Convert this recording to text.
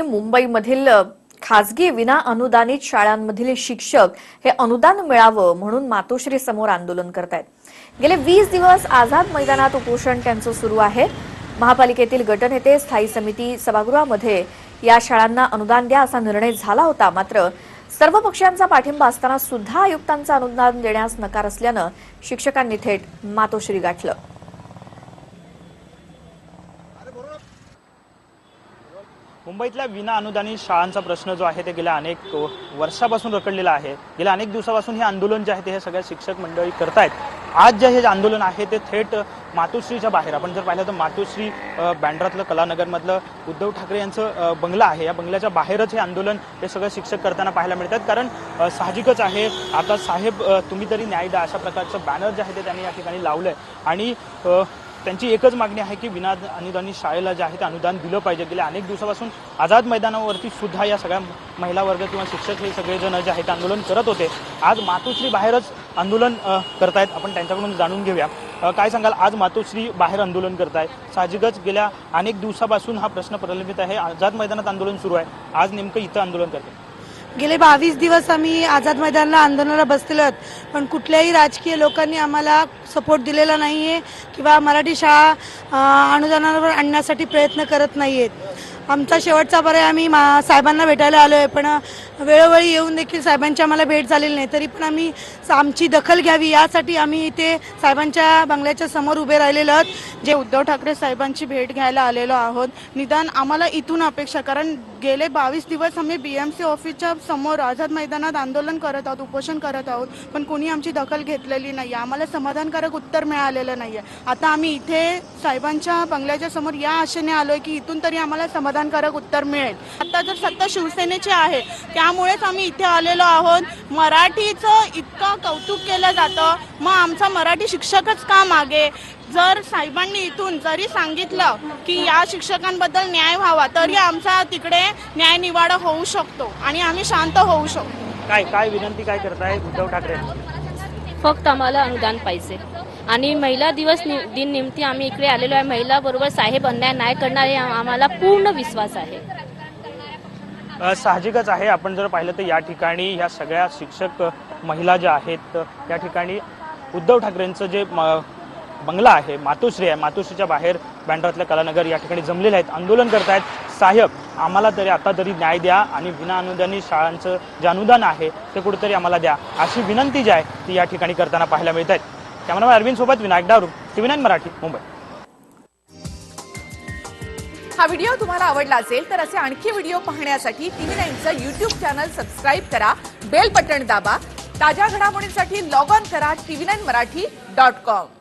मुंबईमधील खाजगी खासगी विना अनुदानित शाळांमधील शिक्षक हे अनुदान मिळावं म्हणून मातोश्री समोर आंदोलन करत आहेत गेले वीस दिवस आझाद मैदानात उपोषण त्यांचं सुरू आहे. महापालिकेतील गटनेते स्थायी समिती सभागृहामध्ये या शाळांना अनुदान द्या असा निर्णय झाला होता. मात्र सर्व पक्षांचा पाठिंबा असताना सुद्धा आयुक्तांचा अनुदान देण्यास नकार असल्यानं शिक्षकांनी थेट मातोश्री गाठलं. मुंबईतल्या विना अनुदानित शाळांचा प्रश्न जो आहे ते गेल्या अनेक वर्षापासून रखडलेला आहे. गेल्या अनेक दिवसापासून हे आंदोलन जे आहे ते हे सगळ्या शिक्षक मंडळी करतायत. आज जे हे आंदोलन आहे ते थेट मातोश्रीच्या बाहेर आपण जर पाहिलं तर मातोश्री बँड्रातलं कलानगरमधलं उद्धव ठाकरे यांचं बंगला आहे. या बंगल्याच्या बाहेरच हे आंदोलन हे सगळं शिक्षक करताना पाहायला मिळतात. कारण साहजिकच आहे आता साहेब तुम्ही तरी न्याय द्या अशा प्रकारचं बॅनर जे आहे ते त्यांनी या ठिकाणी लावलंय. आणि त्यांची एकच मागणी आहे की विना अनुदानित शाळेला जे आहे ते अनुदान दिलं पाहिजे. गेल्या अनेक दिवसापासून आझाद मैदानावरती सुद्धा या सगळ्या महिला वर्ग किंवा शिक्षक हे सगळेजण जे आहेत ते आंदोलन करत होते. आज मातोश्री बाहेरच आंदोलन करतायत. आपण त्यांच्याकडून जाणून घेऊया. काय सांगाल? आज मातोश्री बाहेर आंदोलन करताय साहजिकच गेल्या अनेक दिवसापासून हा प्रश्न प्रलंबित आहे. आझाद मैदानात आंदोलन सुरू आहे. आज नेमकं इथं आंदोलन करते गेले बावीस दिवस आम्ही आझाद मैदानला आंदोलनाला बसलेलो आहोत. पण कुठल्याही राजकीय लोकांनी आम्हाला सपोर्ट दिलेला नाही आहे किंवा मराठी शाळा अनुदानावर आणण्यासाठी प्रयत्न करत नाही आहेत आमचा शेवटचा पर्याय आम्ही मा साहेबांना भेटायला आलो आहे पण वेळोवेळी येऊन देखील साहेबांची आम्हाला भेट झालेली नाही. तरी पण आम्ही आमची दखल घ्यावी यासाठी आम्ही इथे साहेबांच्या बंगल्याच्या समोर उभे राहिलेलो आहोत जे उद्धव ठाकरे साहेबांची भेट घ्यायला आलेलो आहोत. निदान आम्हाला इथून अपेक्षा कारण गेले बावीस दिवस आम्ही बीएमसी ऑफिसच्या समोर आझाद मैदानात आंदोलन करत आहोत उपोषण करत आहोत पण कोणी आमची दखल घेतलेली नाही आम्हाला समाधानकारक उत्तर मिळालेलं नाहीये. आता आम्ही इथे साहेबांच्या बंगल्याच्या समोर या आशेने आलोय की इथून तरी आम्हाला समाधानकारक उत्तर मिळेल. आता जर सत्ता शिवसेनेची आहे त्यामुळेच आम्ही इथे आलेलो आहोत. मराठीचं इतकं कौतुक केलं जातं. मग आमचा मराठी शिक्षकच का मागे? जर साहेबांनी इथून जरी सांगितलं की या शिक्षकांबद्दल न्याय व्हावा तरी आमचा तिकडे न्याय निवाडा होऊ शकतो आणि आम्ही शांत होऊ शकतो. काय काय विनंती काय करताय? उद्धव ठाकरे. फक्त आम्हाला अनुदान पाहिजे. आणि महिला दिवस नि- दिन निमित्त आम्ही इकडे आलेलो आहे. महिला बरोबर साहेब अन्याय नाही करणार हे आम्हाला पूर्ण विश्वास आहे. साहजिकच आहे. आपण जर पाहिलं तर या ठिकाणी ह्या सगळ्या शिक्षक महिला ज्या आहेत या ठिकाणी उद्धव ठाकरेंचं जे बंगला आहे मातोश्री आहे. मातोश्रीच्या बाहेर बँड्रातल्या कलानगर या ठिकाणी जमलेले आहेत. आंदोलन करतायत. साहेब आम्हाला तरी आता तरी न्याय द्या आणि विना अनुदानित शाळांचं जे अनुदान आहे ते कुठेतरी आम्हाला द्या. अशी विनंती जी आहे ती या ठिकाणी करताना पाहायला मिळत आहेत कॅमेरामॅन अरविंद सोबत विनायक डारू टीव्ही नाईन मराठी मुंबई. हा व्हिडिओ तुम्हाला आवडला असेल तर असे आणखी व्हिडिओ पाहण्यासाठी टीव्ही नाईनचं युट्यूब चॅनल सबस्क्राईब करा बेल बटन दाबा ताज्या घडामोडींसाठी लॉग ऑन करा TV nine Marathi dot com.